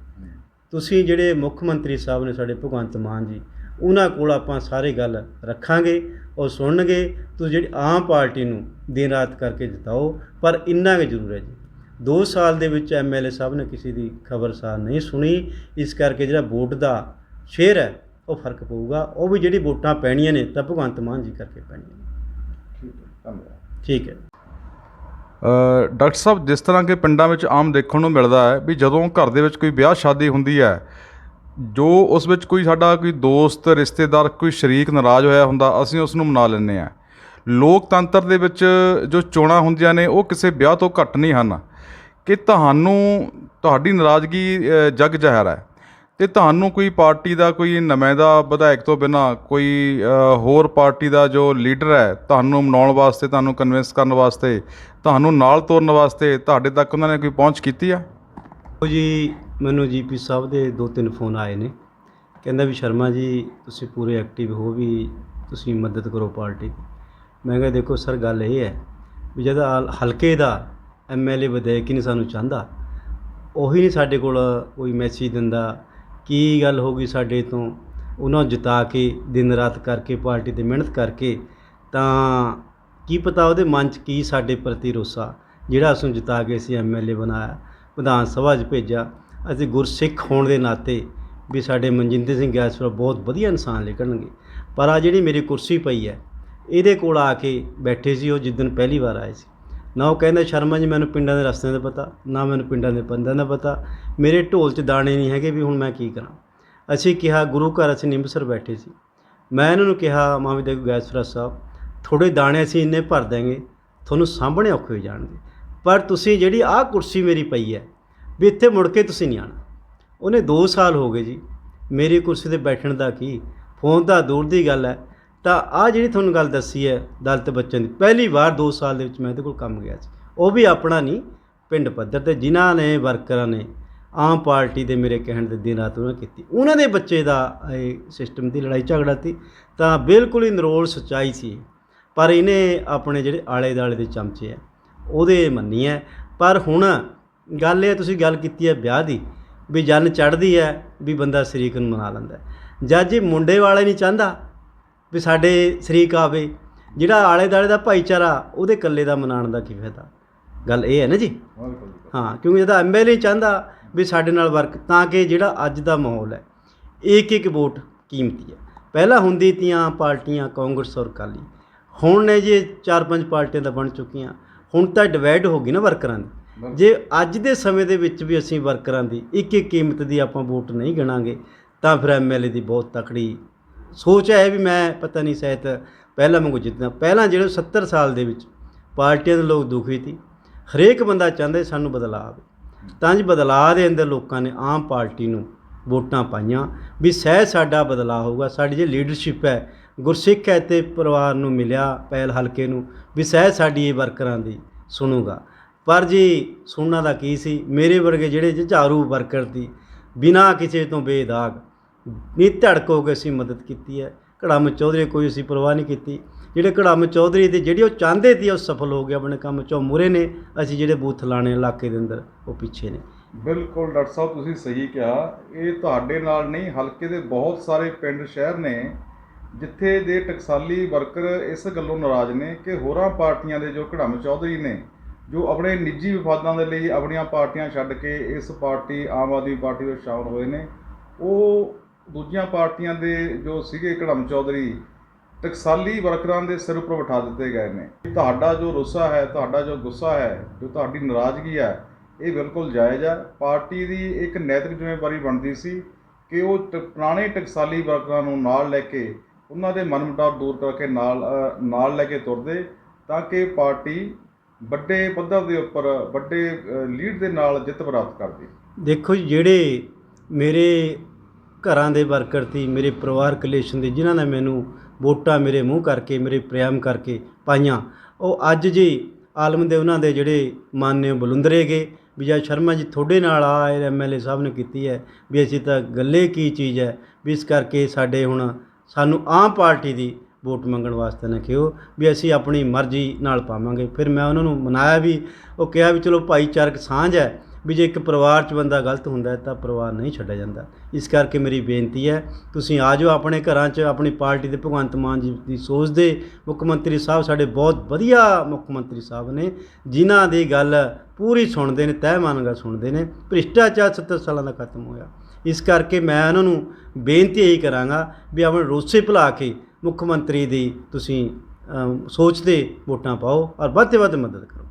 ਤੁਸੀਂ ਜਿਹੜੇ ਮੁੱਖ ਮੰਤਰੀ ਸਾਹਿਬ ਨੇ ਸਾਡੇ ਭਗਵੰਤ ਮਾਨ ਜੀ, ਉਹਨਾਂ ਕੋਲ ਆਪਾਂ ਸਾਰੇ ਗੱਲ ਰੱਖਾਂਗੇ, ਉਹ ਸੁਣਨਗੇ, ਤੁਸੀਂ ਜਿਹੜੀ ਆਮ ਪਾਰਟੀ ਨੂੰ ਦਿਨ ਰਾਤ ਕਰਕੇ ਜਿਤਾਓ, ਪਰ ਇੰਨਾ ਕੁ ਜ਼ਰੂਰ ਹੈ ਜੀ। 2 ਸਾਲ ਦੇ ਵਿੱਚ ਐਮਐਲਏ ਸਾਹਿਬ ਨੇ ਕਿਸੇ ਦੀ ਖਬਰਸਾਰ ਨਹੀਂ ਸੁਣੀ, ਇਸ ਕਰਕੇ ਜਿਹੜਾ ਵੋਟ ਦਾ ਸ਼ੇਅਰ ਹੈ, ਉਹ ਫ਼ਰਕ ਪਊਗਾ, ਉਹ ਵੀ ਜਿਹੜੀ ਵੋਟਾਂ ਪੈਣੀਆਂ ਨੇ, ਤਾਂ ਭਗਵੰਤ ਮਾਨ ਜੀ ਕਰਕੇ ਪੈਣੀਆਂ ਨੇ। ਠੀਕ ਹੈ, ਧੰਨਵਾਦ। ਠੀਕ ਹੈ। ਡਾਕਟਰ ਸਾਹਿਬ, ਜਿਸ ਤਰ੍ਹਾਂ ਕਿ ਪਿੰਡਾਂ ਵਿੱਚ ਆਮ ਦੇਖਣ ਨੂੰ ਮਿਲਦਾ ਹੈ ਵੀ ਜਦੋਂ ਘਰ ਦੇ ਵਿੱਚ ਕੋਈ ਵਿਆਹ ਸ਼ਾਦੀ ਹੁੰਦੀ ਹੈ, ਜੋ ਉਸ ਵਿੱਚ ਕੋਈ ਸਾਡਾ ਕੋਈ ਦੋਸਤ, ਰਿਸ਼ਤੇਦਾਰ, ਕੋਈ ਸ਼ਰੀਕ ਨਾਰਾਜ਼ ਹੋਇਆ ਹੁੰਦਾ, ਅਸੀਂ ਉਸ ਨੂੰ ਮਨਾ ਲੈਂਦੇ ਹਾਂ। ਲੋਕਤੰਤਰ ਦੇ ਵਿੱਚ ਜੋ ਚੋਣਾਂ ਹੁੰਦੀਆਂ ਨੇ, ਉਹ ਕਿਸੇ ਵਿਆਹ ਤੋਂ ਘੱਟ ਨਹੀਂ ਹਨ। ਕਿ ਤੁਹਾਨੂੰ ਤੁਹਾਡੀ ਨਾਰਾਜ਼ਗੀ ਜਗ ਜ਼ਾਹਰ ਹੈ। ਤੇ ਤੁਹਾਨੂੰ ਕੋਈ ਪਾਰਟੀ ਦਾ ਕੋਈ ਨਮਾਇਦਾ ਵਿਧਾਇਕ ਤੋਂ ਬਿਨਾ ਕੋਈ ਹੋਰ ਪਾਰਟੀ ਦਾ ਜੋ ਲੀਡਰ ਹੈ, ਤੁਹਾਨੂੰ ਮਨਾਉਣ ਵਾਸਤੇ, ਤੁਹਾਨੂੰ ਕਨਵਿੰਸ ਕਰਨ ਵਾਸਤੇ, ਤੁਹਾਨੂੰ ਨਾਲ ਤੋਰਨ ਵਾਸਤੇ ਤੁਹਾਡੇ ਤੱਕ ਉਹਨਾਂ ਨੇ ਕੋਈ ਪਹੁੰਚ ਕੀਤੀ ਆ? ਉਹ ਜੀ, ਮੈਨੂੰ ਜੀਪੀ ਸਾਹਿਬ ਦੇ ਦੋ ਤਿੰਨ ਫੋਨ ਆਏ ਨੇ। ਕਹਿੰਦਾ ਵੀ ਸ਼ਰਮਾ ਜੀ, ਤੁਸੀਂ ਪੂਰੇ ਐਕਟਿਵ ਹੋ ਵੀ ਤੁਸੀਂ ਮਦਦ ਕਰੋ ਪਾਰਟੀ। ਮੈਂ ਕਿਹਾ ਦੇਖੋ ਸਰ, ਗੱਲ ਇਹ ਹੈ ਵੀ ਜਦ ਹਲਕੇ ਦਾ ਐਮਐਲਏ ਵਿਧਾਇਕ ਹੀ ਨਹੀਂ ਸਾਨੂੰ ਚਾਹੁੰਦਾ, ਉਹੀ ਨਹੀਂ ਸਾਡੇ ਕੋਲ ਕੋਈ ਮੈਸੇਜ ਦਿੰਦਾ ਕੀ ਗੱਲ ਹੋ ਗਈ ਸਾਡੇ ਤੋਂ? ਉਹਨਾਂ ਨੂੰ ਜਿਤਾ ਕੇ, ਦਿਨ ਰਾਤ ਕਰਕੇ, ਪਾਰਟੀ ਤੇ ਮਿਹਨਤ ਕਰਕੇ, ਤਾਂ ਕੀ ਪਤਾ ਉਹਦੇ ਮਨ 'ਚ ਕੀ ਸਾਡੇ ਪ੍ਰਤੀ ਰੋਸਾ, ਜਿਹੜਾ ਅਸੀਂ ਜਿਤਾ ਕੇ ਅਸੀਂ ਐਮਐਲਏ ਬਣਾਇਆ, ਵਿਧਾਨ ਸਭਾ 'ਚ ਭੇਜਿਆ। ਅਸੀਂ ਗੁਰਸਿੱਖ ਹੋਣ ਦੇ ਨਾਤੇ ਵੀ ਸਾਡੇ ਮਨਜਿੰਦਰ ਸਿੰਘ ਗੈਸਪਰ ਬਹੁਤ ਵਧੀਆ ਇਨਸਾਨ ਲਿਖਣਗੇ। ਪਰ ਆ ਜਿਹੜੀ ਮੇਰੀ ਕੁਰਸੀ ਪਈ ਹੈ, ਇਹਦੇ ਕੋਲ ਆ ਕੇ ਬੈਠੇ ਸੀ ਉਹ ਜਿੱਦਣ ਪਹਿਲੀ ਵਾਰ ਆਏ ਸੀ। ਨਾ ਉਹ ਕਹਿੰਦਾ ਸ਼ਰਮਾ ਜੀ, ਮੈਨੂੰ ਪਿੰਡਾਂ ਦੇ ਰਸਤਿਆਂ ਦਾ ਪਤਾ, ਨਾ ਮੈਨੂੰ ਪਿੰਡਾਂ ਦੇ ਬੰਦਿਆਂ ਦਾ ਪਤਾ। ਮੇਰੇ ਢੋਲ 'ਚ ਦਾਣੇ ਨਹੀਂ ਹੈਗੇ ਵੀ ਹੁਣ ਮੈਂ ਕੀ ਕਰਾਂ। ਅਸੀਂ ਕਿਹਾ, ਗੁਰੂ ਘਰ ਅਸੀਂ ਨਿੰਬਸਰ ਬੈਠੇ ਸੀ। ਮੈਂ ਇਹਨਾਂ ਨੂੰ ਕਿਹਾ, ਮਾਂ ਵੀ ਦੇਖੋ ਗੈਸਪਰਾ ਸਾਹਿਬ ਥੋੜੇ ਦਾਣੇ ਅਸੀਂ ਇੰਨੇ ਭਰ ਦਾਂਗੇ ਤੁਹਾਨੂੰ ਸਾਂਭਣੇ ਔਖੇ ਹੋ ਜਾਣਗੇ। ਪਰ ਤੁਸੀਂ ਜਿਹੜੀ ਆਹ ਕੁਰਸੀ ਮੇਰੀ ਪਈ ਹੈ, ਵੀ ਇੱਥੇ ਮੁੜ ਕੇ ਤੁਸੀਂ ਨਹੀਂ ਆਣਾ ਉਹਨੇ 2 ਸਾਲ ਹੋ ਗਏ ਜੀ, ਮੇਰੀ ਕੁਰਸੀ ਤੇ ਬੈਠਣ ਦਾ ਕੀ? ਫੋਨ ਤਾਂ ਦੂਰ ਦੀ ਗੱਲ ਹੈ ਤਾਂ ਆ ਜਿਹੜੀ ਤੁਹਾਨੂੰ ਗੱਲ ਦੱਸੀ ਹੈ ਦਲਤ ਬੱਚਿਆਂ ਦੀ, ਪਹਿਲੀ ਵਾਰ 2 ਸਾਲ ਦੇ ਵਿੱਚ ਮੈਂ ਇਹਦੇ ਕੋਲ ਕੰਮ ਗਿਆ ਸੀ। ਉਹ ਵੀ ਆਪਣਾ ਨਹੀਂ, ਪਿੰਡ ਪੱਧਰ ਤੇ ਜਿਨ੍ਹਾਂ ਨੇ, ਵਰਕਰਾਂ ਨੇ ਆਮ ਪਾਰਟੀ ਦੇ ਮੇਰੇ ਕਹਿਣ ਦੇ ਦਿਨ ਰਾਤ ਉਹਨਾਂ ਕੀਤੀ। ਉਹਨਾਂ ਦੇ ਬੱਚੇ ਦਾ ਇਹ ਸਿਸਟਮ ਦੀ ਲੜਾਈ ਝਗੜਾ ਸੀ, ਤਾਂ ਬਿਲਕੁਲ ਹੀ ਨਰੋਲ ਸੱਚਾਈ ਸੀ। ਪਰ ਇਹਨੇ ਆਪਣੇ ਜਿਹੜੇ ਆਲੇ ਦਾਲੇ ਦੇ ਚਮਚੇ ਆ, ਉਹਦੇ ਮੰਨੀ ਹੈ। ਪਰ ਹੁਣ ਗੱਲ ਇਹ, ਤੁਸੀਂ ਗੱਲ ਕੀਤੀ ਹੈ ਵਿਆਹ ਦੀ, ਵੀ ਜਨ ਚੜ੍ਹਦੀ ਹੈ, ਵੀ ਬੰਦਾ ਸ਼ਰੀਕ ਨੂੰ ਮਨਾ ਲੈਂਦਾ ਜੱਜ ਜਦ ਮੁੰਡੇ ਵਾਲੇ ਨਹੀਂ ਚਾਹੁੰਦਾ ਵੀ ਸਾਡੇ ਸ਼ਰੀਕ ਆਵੇ ਜਿਹੜਾ ਆਲੇ ਦਾਲੇ ਦਾ ਭਾਈਚਾਰਾ ਉਹਦੇ ਇਕੱਲੇ ਦਾ ਮਨਾਉਣ ਦਾ ਕੀ ਫਾਇਦਾ? ਗੱਲ ਇਹ ਹੈ ਨਾ ਜੀ? ਹਾਂ ਕਿਉਂਕਿ ਜਿਹਦਾ ਐਮਐਲਏ ਚਾਹੁੰਦਾ ਵੀ ਸਾਡੇ ਨਾਲ ਵਰਕ ਤਾਂ ਕਿ ਜਿਹੜਾ ਅੱਜ ਦਾ ਮਾਹੌਲ ਹੈ ਇੱਕ ਇੱਕ ਵੋਟ ਕੀਮਤੀ ਹੈ। ਪਹਿਲਾਂ ਹੁੰਦੀ ਤੀਆਂ ਪਾਰਟੀਆਂ ਕਾਂਗਰਸ ਔਰ ਅਕਾਲੀ। ਹੁਣ ਨੇ ਜੇ ਚਾਰ ਪੰਜ ਪਾਰਟੀਆਂ ਤਾਂ ਬਣ ਚੁੱਕੀਆਂ। ਹੁਣ ਤਾਂ ਡਿਵਾਈਡ ਹੋ ਗਈ ਨਾ ਵਰਕਰਾਂ ਦੀ। ਜੇ ਅੱਜ ਦੇ ਸਮੇਂ ਦੇ ਵਿੱਚ ਵੀ ਅਸੀਂ ਵਰਕਰਾਂ ਦੀ ਇੱਕ ਇੱਕ ਕੀਮਤ ਦੀ ਆਪਾਂ ਵੋਟ ਨਹੀਂ ਗਿਣਾਂਗੇ ਤਾਂ ਫਿਰ ਐਮਐਲਏ ਦੀ ਬਹੁਤ ਤਕੜੀ ਸੋਚ ਹੈ ਵੀ ਮੈਂ ਪਤਾ ਨਹੀਂ ਸ਼ਾਇਦ ਪਹਿਲਾਂ ਵਾਂਗੂ ਜਿੱਤਣਾ ਪਹਿਲਾਂ ਜਿਹੜੇ 70 ਸਾਲ ਦੇ ਵਿੱਚ ਪਾਰਟੀਆਂ ਦੇ ਲੋਕ ਦੁਖੀ ਸੀ, ਹਰੇਕ ਬੰਦਾ ਚਾਹੁੰਦਾ ਸਾਨੂੰ ਬਦਲਾਅ ਆਵੇ। ਤਾਂ ਜੀ ਬਦਲਾਅ ਦੇ ਅੰਦਰ ਲੋਕਾਂ ਨੇ ਆਮ ਪਾਰਟੀ ਨੂੰ ਵੋਟਾਂ ਪਾਈਆਂ ਵੀ ਸਹਿ ਸਾਡਾ ਬਦਲਾਅ ਹੋਊਗਾ। ਸਾਡੀ ਜੇ ਲੀਡਰਸ਼ਿਪ ਹੈ, ਗੁਰਸਿੱਖ ਹੈ ਤੇ ਪਰਿਵਾਰ ਨੂੰ ਮਿਲਿਆ ਪਹਿਲ ਹਲਕੇ ਨੂੰ ਵੀ ਸਹਿ ਸਾਡੀ ਇਹ ਵਰਕਰਾਂ ਦੀ ਸੁਣੂਗਾ। ਪਰ ਜੀ ਸੁਣਨਾ ਦਾ ਕੀ ਸੀ? ਮੇਰੇ ਵਰਗੇ ਜਿਹੜੇ ਝਾਰੂ ਵਰਕਰ ਦੀ ਬਿਨਾਂ ਕਿਸੇ ਤੋਂ ਬੇਦਾਗ ਨੀ ਧੜਕ ਹੋ ਕੇ ਅਸੀਂ ਮਦਦ ਕੀਤੀ ਹੈ। ਘੜਾਮ ਚੌਧਰੀ ਕੋਈ ਅਸੀਂ ਪਰਵਾਹ ਨਹੀਂ ਕੀਤੀ। ਜਿਹੜੇ ਘੜਾਮ ਚੌਧਰੀ ਦੇ ਜਿਹੜੇ ਉਹ ਚਾਹੁੰਦੇ ਸੀ, ਉਹ ਸਫਲ ਹੋ ਗਿਆ ਆਪਣੇ ਕੰਮ ਚੋਂ ਮੁਰੇ ਨੇ। ਅਸੀਂ ਜਿਹੜੇ ਬੂਥ ਲਾਣੇ ਇਲਾਕੇ ਦੇ ਅੰਦਰ, ਉਹ ਪਿੱਛੇ ਨੇ। ਬਿਲਕੁਲ ਡਾਕਟਰ ਸਾਹਿਬ, ਤੁਸੀਂ ਸਹੀ ਕਿਹਾ। ਇਹ ਤੁਹਾਡੇ ਨਾਲ ਨਹੀਂ, ਹਲਕੇ ਦੇ ਬਹੁਤ ਸਾਰੇ ਪਿੰਡ, ਸ਼ਹਿਰ ਨੇ, ਜਿੱਥੇ ਦੇ ਟਕਸਾਲੀ ਵਰਕਰ ਇਸ ਗੱਲੋਂ ਨਾਰਾਜ਼ ਨੇ ਕਿ ਹੋਰਾਂ ਪਾਰਟੀਆਂ ਦੇ ਜੋ ਘੜਮ ਚੌਧਰੀ ਨੇ, ਜੋ ਆਪਣੇ ਨਿੱਜੀ ਵਿਵਾਦਾਂ ਦੇ ਲਈ ਆਪਣੀਆਂ ਪਾਰਟੀਆਂ ਛੱਡ ਕੇ ਇਸ ਪਾਰਟੀ, ਆਮ ਆਦਮੀ ਪਾਰਟੀ ਵਿੱਚ ਸ਼ਾਮਲ ਹੋਏ ਨੇ, ਉਹ ਦੂਜੀਆਂ ਪਾਰਟੀਆਂ ਦੇ ਜੋ ਸੀਗੇ ਕੜਮ ਚੌਧਰੀ, ਟਕਸਾਲੀ ਵਰਕਰਾਂ ਦੇ ਸਿਰ ਉੱਪਰ ਬਿਠਾ ਦਿੱਤੇ ਗਏ ਨੇ। ਤੁਹਾਡਾ ਜੋ ਰੁੱਸਾ ਹੈ, ਤੁਹਾਡਾ ਜੋ ਗੁੱਸਾ ਹੈ, ਜੋ ਤੁਹਾਡੀ ਨਾਰਾਜ਼ਗੀ ਹੈ, ਇਹ ਬਿਲਕੁਲ ਜਾਇਜ਼ ਹੈ। ਪਾਰਟੀ ਦੀ ਇੱਕ ਨੈਤਿਕ ਜ਼ਿੰਮੇਵਾਰੀ ਬਣਦੀ ਸੀ ਕਿ ਉਹ ਟ- ਪੁਰਾਣੇ ਟਕਸਾਲੀ ਵਰਕਰਾਂ ਨੂੰ ਨਾਲ ਲੈ ਕੇ, ਉਹਨਾਂ ਦੇ ਮਨਮੁਟਾਵ ਦੂਰ ਕਰਕੇ ਨਾਲ ਨਾਲ ਲੈ ਕੇ ਤੁਰਦੇ ਤਾਂ ਕਿ ਪਾਰਟੀ ਵੱਡੇ ਪੱਧਰ ਦੇ ਉੱਪਰ, ਵੱਡੇ ਲੀਡ ਦੇ ਨਾਲ ਜਿੱਤ ਪ੍ਰਾਪਤ ਕਰਦੀ। ਦੇਖੋ ਜੀ, ਜਿਹੜੇ ਮੇਰੇ ਘਰਾਂ ਦੇ ਵਰਕਰ ਸੀ, ਮੇਰੇ ਪਰਿਵਾਰ ਕਲੇਸ਼ਨ ਦੇ, ਜਿਨ੍ਹਾਂ ਨੇ ਮੈਨੂੰ ਵੋਟਾਂ ਮੇਰੇ ਮੂੰਹ ਕਰਕੇ, ਮੇਰੇ ਪ੍ਰੇਮ ਕਰਕੇ ਪਾਈਆਂ। ਉਹ ਅੱਜ ਜੀ ਆਲਮ ਦੇ ਉਹਨਾਂ ਦੇ ਜਿਹੜੇ ਮਾਨਯ ਬਲੁੰਦਰੇ ਗਏ ਵਿਜੈ ਸ਼ਰਮਾ ਜੀ ਤੁਹਾਡੇ ਨਾਲ ਆ ਐਮਐਲਏ ਸਾਹਿਬ ਨੇ ਕੀਤੀ ਹੈ, ਵੀ ਅਸੀਂ ਤਾਂ ਗੱਲੇ ਕੀ ਚੀਜ਼ ਹੈ, ਵੀ ਇਸ ਕਰਕੇ ਸਾਡੇ ਹੁਣ ਸਾਨੂੰ ਆਮ ਪਾਰਟੀ ਦੀ ਵੋਟ ਮੰਗਣ ਵਾਸਤੇ ਨਾ ਕਿਹੋ, ਵੀ ਅਸੀਂ ਆਪਣੀ ਮਰਜ਼ੀ ਨਾਲ ਪਾਵਾਂਗੇ। ਫਿਰ ਮੈਂ ਉਹਨਾਂ ਨੂੰ ਮਨਾਇਆ ਵੀ, ਉਹ ਕਿਹਾ ਵੀ ਚਲੋ ਭਾਈਚਾਰਕ ਸਾਂਝ ਹੈ ਵੀ ਜੇ ਇੱਕ ਪਰਿਵਾਰ 'ਚ ਬੰਦਾ ਗਲਤ ਹੁੰਦਾ ਤਾਂ ਪਰਿਵਾਰ ਨਹੀਂ ਛੱਡਿਆ ਜਾਂਦਾ। ਇਸ ਕਰਕੇ ਮੇਰੀ ਬੇਨਤੀ ਹੈ ਤੁਸੀਂ ਆ ਜਾਓ ਆਪਣੇ ਘਰਾਂ 'ਚ ਆਪਣੀ ਪਾਰਟੀ ਦੇ ਭਗਵੰਤ ਮਾਨ ਜੀ ਦੀ ਸੋਚ ਦੇ ਮੁੱਖ ਮੰਤਰੀ ਸਾਹਿਬ ਸਾਡੇ ਬਹੁਤ ਵਧੀਆ ਮੁੱਖ ਮੰਤਰੀ ਸਾਹਿਬ ਨੇ ਜਿਨ੍ਹਾਂ ਦੀ ਗੱਲ ਪੂਰੀ ਸੁਣਦੇ ਨੇ ਤਹਿ ਮਾਨਗਾ ਸੁਣਦੇ ਨੇ ਭ੍ਰਿਸ਼ਟਾਚਾਰ 70 ਸਾਲਾਂ ਦਾ ਖਤਮ ਹੋਇਆ। ਇਸ ਕਰਕੇ ਮੈਂ ਉਹਨਾਂ ਨੂੰ ਬੇਨਤੀ ਇਹੀ ਕਰਾਂਗਾ ਵੀ ਆਪਣੇ ਰੋਸੇ ਭੁਲਾ ਕੇ ਮੁੱਖ ਮੰਤਰੀ ਦੀ ਤੁਸੀਂ ਅਮ, ਸੋਚ ਤੇ ਵੋਟਾਂ ਪਾਓ ਔਰ ਵੱਧ ਤੋਂ ਵੱਧ ਮਦਦ ਕਰੋ।